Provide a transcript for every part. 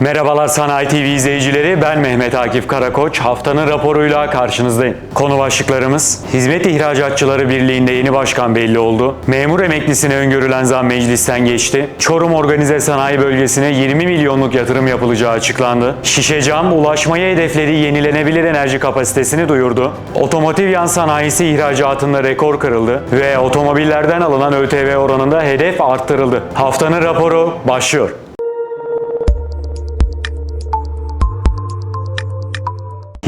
Merhabalar Sanayi TV izleyicileri, ben Mehmet Akif Karakoç. Haftanın raporuyla karşınızdayım. Konu başlıklarımız, Hizmet İhracatçıları Birliği'nde yeni başkan belli oldu. Memur emeklisine öngörülen zam meclisten geçti. Çorum Organize Sanayi Bölgesi'ne 20 milyonluk yatırım yapılacağı açıklandı. Şişecam, ulaşmayı hedeflediği yenilenebilir enerji kapasitesini duyurdu. Otomotiv yan sanayisi ihracatında rekor kırıldı ve otomobillerden alınan ÖTV oranında hedef arttırıldı. Haftanın raporu başlıyor.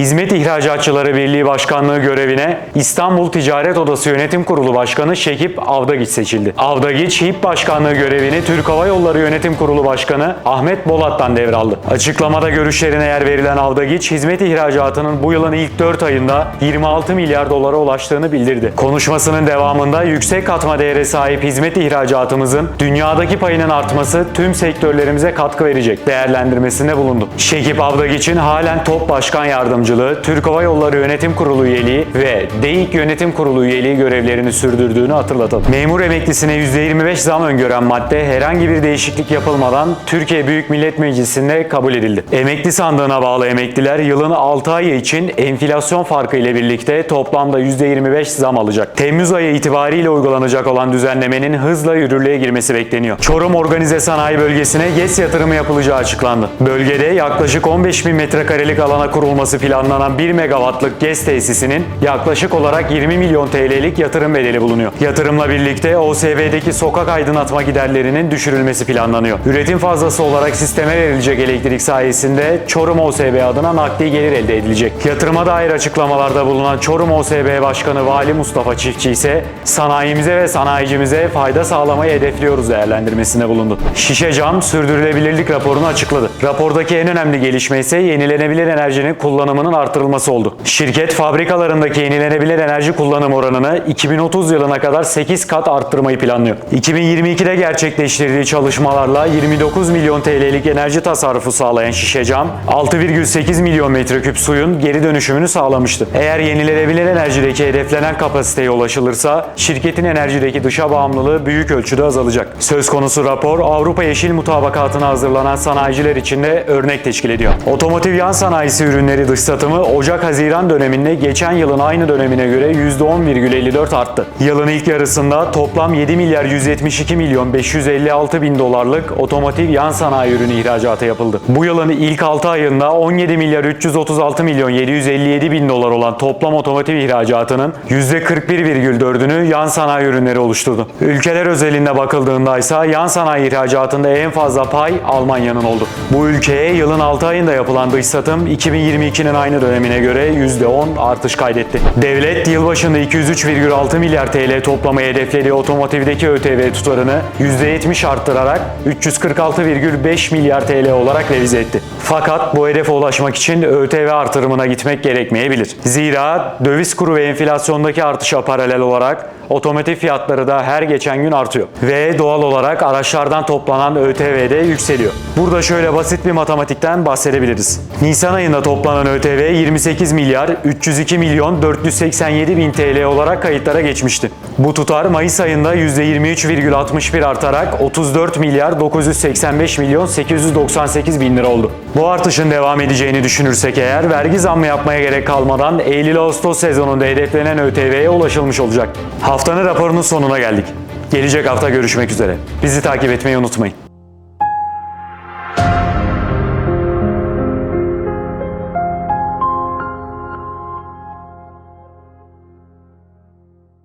Hizmet İhracatçıları Birliği Başkanlığı görevine İstanbul Ticaret Odası Yönetim Kurulu Başkanı Şekip Avdagiç seçildi. Avdagiç, HİP Başkanlığı görevini Türk Hava Yolları Yönetim Kurulu Başkanı Ahmet Bolat'tan devraldı. Açıklamada görüşlerine yer verilen Avdagiç, hizmet ihracatının bu yılın ilk 4 ayında 26 milyar dolara ulaştığını bildirdi. Konuşmasının devamında yüksek katma değere sahip hizmet ihracatımızın dünyadaki payının artması tüm sektörlerimize katkı verecek değerlendirmesinde bulundu. Şekip Avdagiç'in halen top başkan yardımcılığı, Türk Hava Yolları Yönetim Kurulu üyeliği ve DEİK Yönetim Kurulu üyeliği görevlerini sürdürdüğünü hatırlatalım. Memur emeklisine %25 zam öngören madde herhangi bir değişiklik yapılmadan Türkiye Büyük Millet Meclisi'nde kabul edildi. Emekli sandığına bağlı emekliler yılın 6 ayı için enflasyon farkı ile birlikte toplamda %25 zam alacak. Temmuz ayı itibariyle uygulanacak olan düzenlemenin hızla yürürlüğe girmesi bekleniyor. Çorum Organize Sanayi Bölgesi'ne GES yatırımı yapılacağı açıklandı. Bölgede yaklaşık 15 bin metrekarelik alana kurulması planlanan 1 megawattlık GES tesisinin yaklaşık olarak 20 milyon TL'lik yatırım bedeli bulunuyor. Yatırımla birlikte OSV'deki sokak aydınlatma giderlerinin düşürülmesi planlanıyor. Üretim fazlası olarak sisteme verilecek elektrik sayesinde Çorum OSB adına nakdi gelir elde edilecek. Yatırıma dair açıklamalarda bulunan Çorum OSB Başkanı Vali Mustafa Çiftçi ise sanayimize ve sanayicimize fayda sağlamayı hedefliyoruz değerlendirmesinde bulundu. Şişe Cam sürdürülebilirlik raporunu açıkladı. Rapordaki en önemli gelişme ise yenilenebilir enerjinin kullanımının artırılması oldu. Şirket fabrikalarındaki yenilenebilir enerji kullanım oranını 2030 yılına kadar 8 kat arttırmayı planlıyor. 2022'de gerçekleştirdiği çalışmalarla 29 milyon TL'lik enerji tasarrufu sağlayan Şişecam, 6,8 milyon metreküp suyun geri dönüşümünü sağlamıştı. Eğer yenilenebilir enerjideki hedeflenen kapasiteye ulaşılırsa şirketin enerjideki dışa bağımlılığı büyük ölçüde azalacak. Söz konusu rapor Avrupa Yeşil Mutabakatı'na hazırlanan sanayiciler için de örnek teşkil ediyor. Otomotiv yan sanayisi ürünleri dış satımı Ocak-Haziran döneminde geçen yılın aynı dönemine göre %10,54 arttı. Yılın ilk yarısında toplam 7 milyar 172 milyon 556 bin dolarlık otomotiv yan sanayi ürünü ihracatı yapıldı. Bu yılın ilk 6 ayında 17 milyar 336 milyon 757 bin dolar olan toplam otomotiv ihracatının %41,4'ünü yan sanayi ürünleri oluşturdu. Ülkeler özelinde bakıldığında ise yan sanayi ihracatında en fazla pay Almanya'nın oldu. Bu ülkeye yılın 6 ayında yapılan dış satım 2022'nin aynı dönemine göre %10 artış kaydetti. Devlet yılbaşında 203,6 milyar TL toplamayı hedeflediği otomotivdeki ÖTV tutarını %70 arttırarak 346,5 milyar TL olarak revize etti. Fakat bu hedefe ulaşmak için ÖTV artırımına gitmek gerekmeyebilir. Zira döviz kuru ve enflasyondaki artışa paralel olarak otomotiv fiyatları da her geçen gün artıyor. Ve doğal olarak araçlardan toplanan ÖTV de yükseliyor. Burada şöyle basit bir matematikten bahsedebiliriz. Nisan ayında toplanan ÖTV 28 milyar 302 milyon 487 bin TL olarak kayıtlara geçmişti. Bu tutar Mayıs ayında %23,61 artarak 34 milyar 985 milyon 898 bin lira oldu. Bu artışın devam edeceğini düşünürsek eğer vergi zammı yapmaya gerek kalmadan Eylül-Ağustos sezonunda hedeflenen ÖTV'ye ulaşılmış olacak. Haftanın raporunun sonuna geldik. Gelecek hafta görüşmek üzere. Bizi takip etmeyi unutmayın.